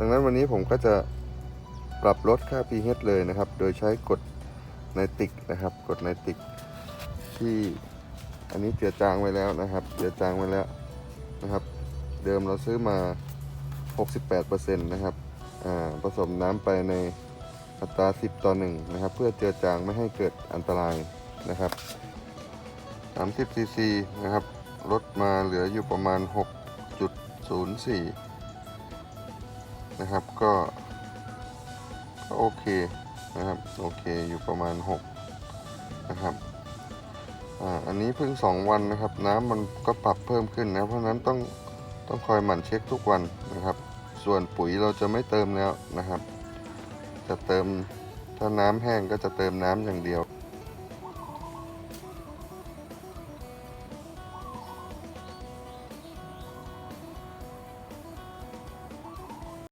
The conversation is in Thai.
ดังนั้นวันนี้ผมก็จะปรับลดค่า pH เลยนะครับ โดยใช้กฎไนติกนะครับกฎไนติก ที่อันนี้เจือจางไว้แล้วนะครับ เจือจางไว้แล้วนะครับ เดิมเราซื้อมา 68%นะครับอ่าผสมน้ำไปในอัตรา 10 ต่อ 1 นะครับ เพื่อเจือจางไม่ให้เกิดอันตรายนะครับ 30ซีซีนะครับ ลดมาเหลืออยู่ประมาณ 6.04 นะครับก็ก็โอเคนะครับโอเคอยู่ประมาณ 6 นะครับอ่าอันนี้เพิ่ง 2 วันนะครับ น้ำมันก็ปรับเพิ่มขึ้นนะเพราะฉะนั้นต้องต้องคอยหมั่นเช็คทุกวันนะครับ ส่วนปุ๋ยเราจะไม่เติมแล้วนะครับ จะเติมถ้าน้ำแห้งก็จะเติมน้ำอย่างเดียว